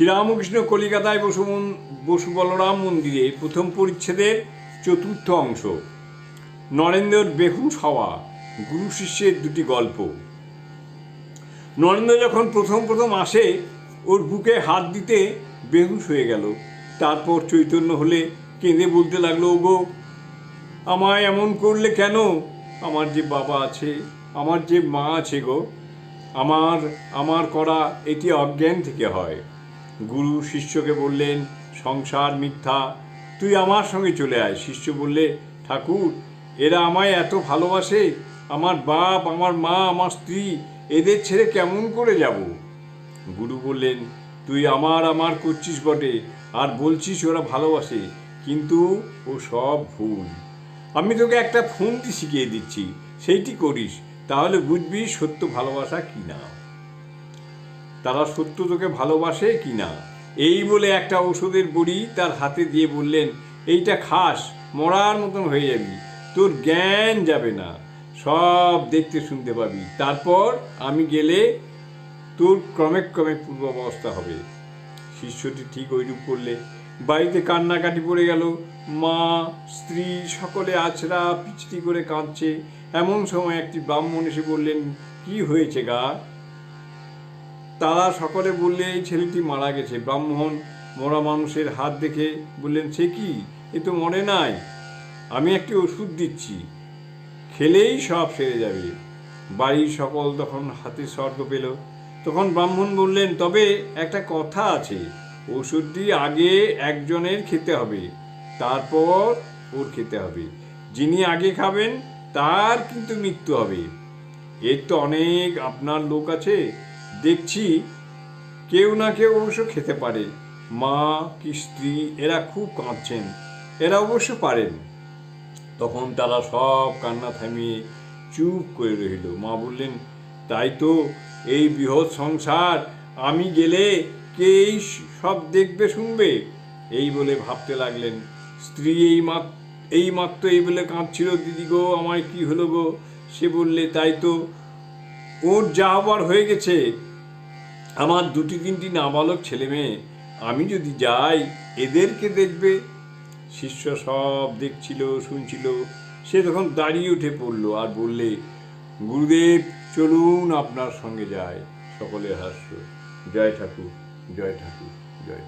শ্রীরামকৃষ্ণ কলিকাতায় বসু বসু বলরাম মন্দিরে প্রথম পরিচ্ছেদের চতুর্থ অংশ। নরেন্দ্রর বেহুশ হওয়া গুরু শিষ্যের দুটি গল্প। নরেন্দ্র যখন প্রথম প্রথম আসে, ওর বুকে হাত দিতে বেহুশ হয়ে গেল। তারপর চৈতন্য হলে কেঁদে বলতে লাগল গো আমায় এমন করলে কেন? আমার যে বাবা আছে, আমার যে মা আছে গো, আমার আমার করা এটি অজ্ঞান থেকে হয়। গুরু শিষ্যকে বললেন, সংসার মিথ্যা। তুই আমার সঙ্গে চলে আয়। শিষ্য বললে, ঠাকুর, এরা আমায় এত ভালোবাসে, আমার বাপ, আমার মা, আমার স্ত্রী, এদের ছেড়ে কেমন করে যাব? গুরু বললেন, তুই আমার আমার করছিস বটে, আর বলছিস ওরা ভালোবাসে, কিন্তু ও সব ভুল। আমি তোকে একটা ফোনটি শিখিয়ে দিচ্ছি, সেইটি করিস, তাহলে বুঝবি সত্য ভালোবাসা কি না তারা সত্য তোকে ভালোবাসে কি না? এই বলে একটা ওষুধের বড়ি তার হাতে দিয়ে বললেন, এইটা খাস, মরার মতন হয়ে যাবি, তোর জ্ঞান যাবে না। সব দেখতে শুনতে পাবি। তারপর আমি গেলে তোর ক্রমে ক্রমে পূর্বাবস্থা হবে। শিষ্যটি ঠিক ওইরূপ করলে। বাড়িতে কান্নাকাটি পড়ে গেল। মা, স্ত্রী সকলে আছড়া পিছটি করে কাঁদছে। এমন সময় একটি ব্রাহ্মণ এসে বললেন, কি হয়েছে গা? তারা সকলে বললে এই ছেলেটি মারা গেছে। ব্রাহ্মণ মরা মানুষের হাত দেখে বললেন, সে কি? এ তো মরে নাই। আমি একটি ওষুধ দিচ্ছি। খেলেই সব সেরে যাবে। বাড়ির সকল তখন হাতে স্বর্গ পেল। তখন ব্রাহ্মণ বললেন, তবে একটা কথা আছে। ওষুধটি আগে একজনের খেতে হবে, তারপর ওর খেতে হবে। যিনি আগে খাবেন, তার কিন্তু মৃত্যু হবে। এর তো অনেক আপনার লোক আছে। দেখছি কেউ না কেউ অবশ্য খেতে পারে। মা কি স্ত্রী, এরা খুব কাঁদছেন। এরা অবশ্য পারেন। তখন তারা সব কান্না থামিয়ে চুপ করে রইল। মা বললেন, তাই তো এই বৃহৎ সংসার, আমি গেলে কে এই সব দেখবে, শুনবে? এই বলে ভাবতে লাগলেন। স্ত্রী এই মাত, এই মাত্র এই বলে কাঁদছিল, দিদি গো, আমায় কি হলো গো? সে বললে, তাই তো ওর যা হয়ে গেছে আমার দুটি তিনটি নাবালক ছেলে মেয়ে, আমি যদি যাই, এদেরকে দেখবে। শিষ্য সব দেখছিল, শুনছিল। সে তখন দাঁড়িয়ে উঠে পড়ল আর বললে, গুরুদেব, চলুন আপনার সঙ্গে যায় সকলে হাস্য। জয় ঠাকুর জয় ঠাকুর, জয়।